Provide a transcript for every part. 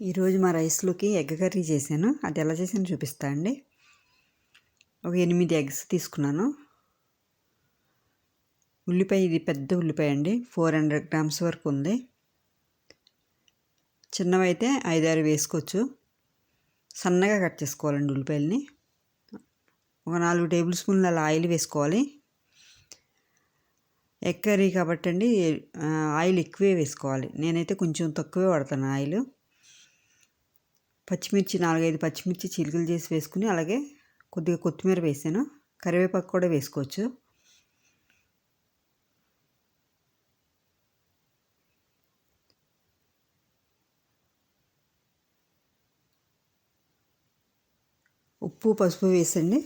ఈరోజు మా రైస్లోకి ఎగ్ కర్రీ చేశాను. అది ఎలా చేశానో చూపిస్తా అండి. ఒక ఎనిమిది ఎగ్స్ తీసుకున్నాను. ఉల్లిపాయ ఇది పెద్ద ఉల్లిపాయ అండి. ఫోర్ హండ్రెడ్ గ్రామ్స్ వరకు ఉంది. చిన్నవైతే ఐదారు వేసుకోవచ్చు. సన్నగా కట్ చేసుకోవాలండి ఉల్లిపాయలని. ఒక నాలుగు టేబుల్ స్పూన్ల ఆయిల్ వేసుకోవాలి. ఎగ్ కర్రీ కాబట్టి అండి ఆయిల్ ఎక్కువే వేసుకోవాలి. నేనైతే కొంచెం తక్కువే వాడతాను ఆయిల్. పచ్చిమిర్చి నాలుగైదు పచ్చిమిర్చి చిలుకలు చేసి వేసుకుని అలాగే కొద్దిగా కొత్తిమీర వేసాను. కరివేపాకు కూడా వేసుకోవచ్చు. ఉప్పు పసుపు వేసండి.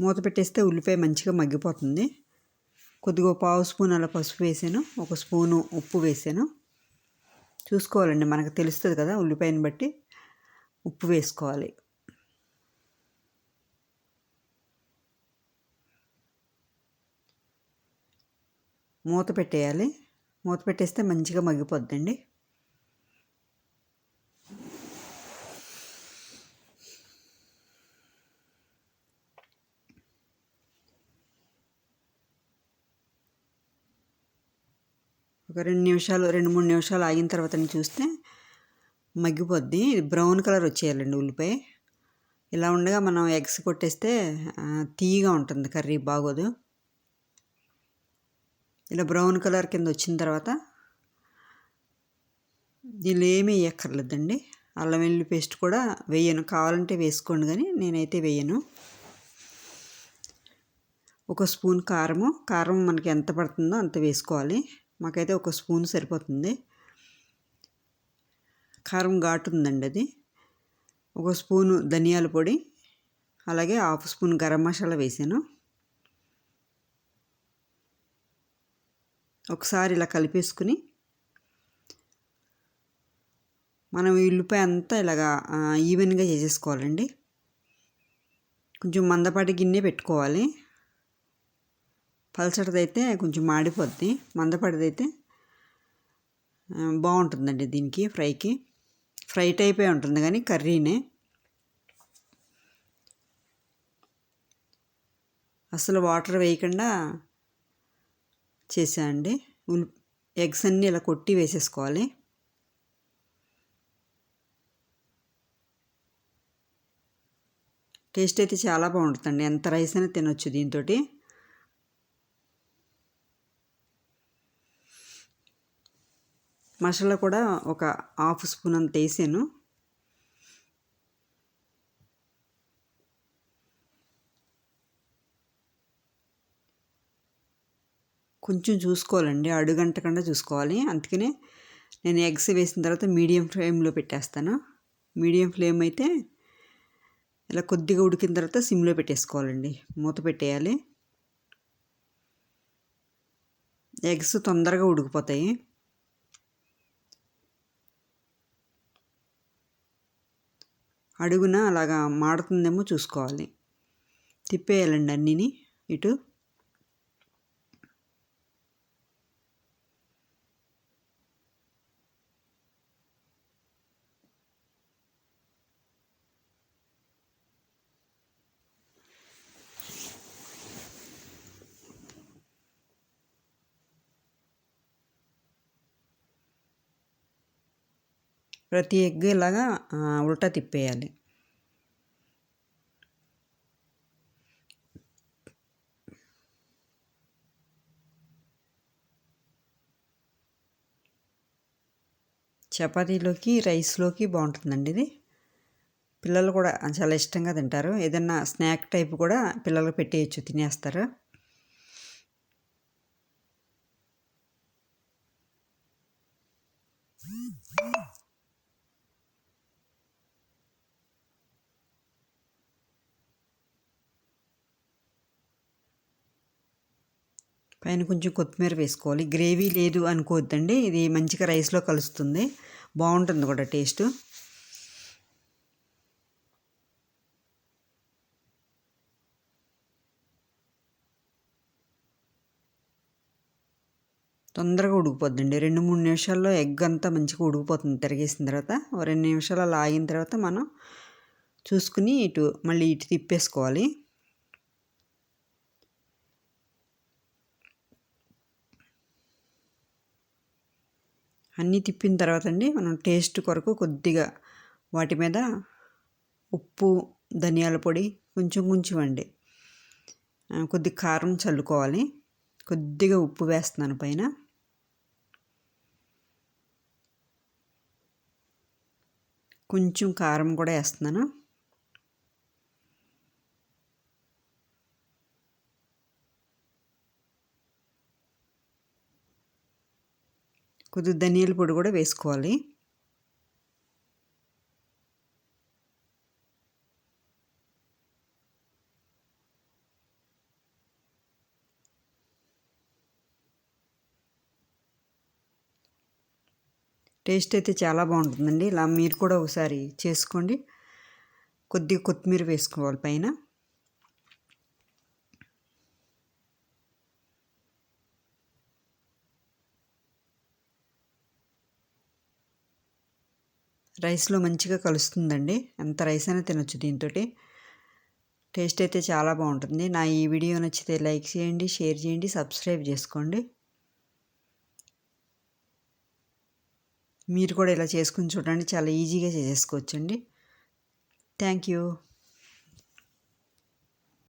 మూత పెట్టేస్తే ఉల్లిపాయ మంచిగా మగ్గిపోతుంది. కొద్దిగా పావు స్పూన్ అలా పసుపు వేసాను. ఒక స్పూను ఉప్పు వేసాను. చూసుకోవాలండి. మనకు తెలుస్తుంది కదా ఉల్లిపాయని బట్టి ఉప్పు వేసుకోవాలి. మూత పెట్టేయాలి. మూత పెట్టేస్తే మంచిగా మగ్గిపోద్దండి. ఒక రెండు నిమిషాలు రెండు మూడు నిమిషాలు ఆగిన తర్వాత చూస్తే మగ్గిపోద్ది. ఇది బ్రౌన్ కలర్ వచ్చేయాలండి ఉల్లిపాయ. ఇలా ఉండగా మనం ఎగ్స్ కొట్టేస్తే తీయగా ఉంటుంది కర్రీ బాగోదు. ఇలా బ్రౌన్ కలర్ కింద వచ్చిన తర్వాత దీనిలో ఏమీ వేయక్కర్లేదండి. అల్లం వెల్లుల్లి పేస్ట్ కూడా వేయను. కావాలంటే వేసుకోండి కానీ నేనైతే వేయను. ఒక స్పూన్ కారము. కారం మనకి ఎంత పడుతుందో అంత వేసుకోవాలి. మాకైతే ఒక స్పూన్ సరిపోతుంది. కారం ఘాటు ఉందండి అది. ఒక స్పూను ధనియాల పొడి అలాగే హాఫ్ స్పూన్ గరం మసాలా వేసాను. ఒకసారి ఇలా కలిపేసుకుని మనం ఉల్లిపాయ అంతా ఇలాగా ఈవెన్గా చేసేసుకోవాలండి. కొంచెం మందపాటి గిన్నె పెట్టుకోవాలి. పలచటిదైతే కొంచెం మాడిపోద్ది మందపడిదైతే బాగుంటుందండి దీనికి ఫ్రైకి. ఫ్రై టైపే ఉంటుంది కానీ కర్రీనే. అసలు వాటర్ వేయకుండా చేసానండి ఉల్ ఎగ్స్ అన్నీ ఇలా కొట్టి వేసేసుకోవాలి. టేస్ట్ అయితే చాలా బాగుంటుందండి. ఎంత రైస్ అయినా తినొచ్చు దీంతో మసాలా కూడా ఒక హాఫ్ స్పూన్ అంత వేసాను. కొంచెం చూసుకోవాలండి అడుగంటకుండా చూసుకోవాలి. అందుకనే నేను ఎగ్స్ వేసిన తర్వాత మీడియం ఫ్లేమ్లో పెట్టేస్తాను. మీడియం ఫ్లేమ్ అయితే ఇలా కొద్దిగా ఉడికిన తర్వాత సిమ్లో పెట్టేసుకోవాలండి మూత పెట్టేయాలి. ఎగ్స్ తొందరగా ఉడికిపోతాయి. అడుగున అలాగా మాడుతుందేమో చూసుకోవాలి. తిప్పేయాలండి అన్నీని. ఇటు ప్రతి ఎగ్ ఇలాగా ఉల్టా తిప్పేయాలి. చపాతీలోకి రైస్లోకి బాగుంటుందండి ఇది. పిల్లలు కూడా చాలా ఇష్టంగా తింటారు. ఏదన్నా స్నాక్ టైప్ కూడా పిల్లలకు పెట్టేయచ్చు తినేస్తారు. పైన కొంచెం కొత్తిమీర వేసుకోవాలి. గ్రేవీ లేదు అనుకోవద్దండి. ఇది మంచిగా రైస్లో కలుస్తుంది. బాగుంటుంది కూడా టేస్ట్. తొందరగా ఉడికిపోద్దండి. రెండు మూడు నిమిషాల్లో ఎగ్ అంతా మంచిగా ఉడికిపోతుంది. తిరిగేసిన తర్వాత రెండు నిమిషాలు అలా ఆగిన తర్వాత మనం చూసుకుని ఇటు మళ్ళీ ఇటు తిప్పేసుకోవాలి. అన్నీ తిప్పిన తర్వాత అండి మనం టేస్ట్ కొరకు కొద్దిగా వాటి మీద ఉప్పు ధనియాల పొడి కొంచెం కొంచెం అండి కొద్ది కారం చల్లుకోవాలి. కొద్దిగా ఉప్పు వేస్తున్నాను పైన. కొంచెం కారం కూడా వేస్తున్నాను. కొద్దిగా ధనియాల పొడి కూడా వేసుకోవాలి. టేస్ట్ అయితే చాలా బాగుంటుందండి. ఇలా మీరు కూడా ఒకసారి చేసుకోండి. కొద్దిగా కొత్తిమీర వేసుకోవాలి పైన. రైస్లో మంచిగా కలుస్తుందండి. ఎంత రైస్ అయినా తినొచ్చు దీంతో టేస్ట్ అయితే చాలా బాగుంటుంది. నా ఈ వీడియో నచ్చితే లైక్ చేయండి షేర్ చేయండి సబ్స్క్రైబ్ చేసుకోండి. మీరు కూడా ఇలా చేసుకుని చూడండి. చాలా ఈజీగా చేసేసుకోవచ్చండి. Thank you.